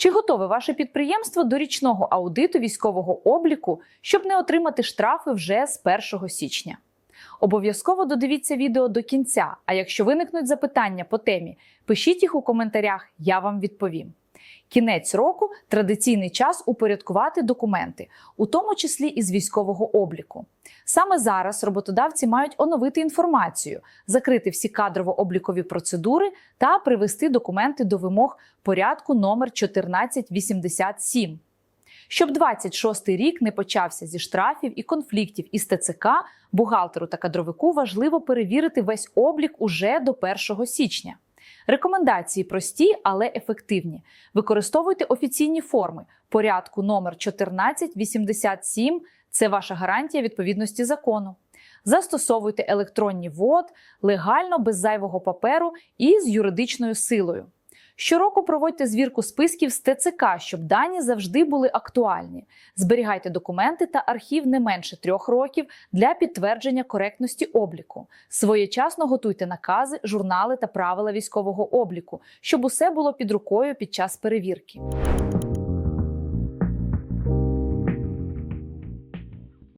Чи готове ваше підприємство до річного аудиту військового обліку, щоб не отримати штрафи вже з 1 січня? Обов'язково додивіться відео до кінця. А якщо виникнуть запитання по темі, пишіть їх у коментарях, я вам відповім. Кінець року традиційний час упорядкувати документи, у тому числі із військового обліку. Саме зараз роботодавці мають оновити інформацію, закрити всі кадрово-облікові процедури та привести документи до вимог порядку номер 1487. Щоб 26-й рік не почався зі штрафів і конфліктів із ТЦК, бухгалтеру та кадровику важливо перевірити весь облік уже до 1 січня. Рекомендації прості, але ефективні. Використовуйте офіційні форми порядку номер 1487 – це ваша гарантія відповідності закону. Застосовуйте електронні вод легально, без зайвого паперу і з юридичною силою. Щороку проводьте звірку списків з ТЦК, щоб дані завжди були актуальні. Зберігайте документи та архів не менше трьох років для підтвердження коректності обліку. Своєчасно готуйте накази, журнали та правила військового обліку, щоб усе було під рукою під час перевірки.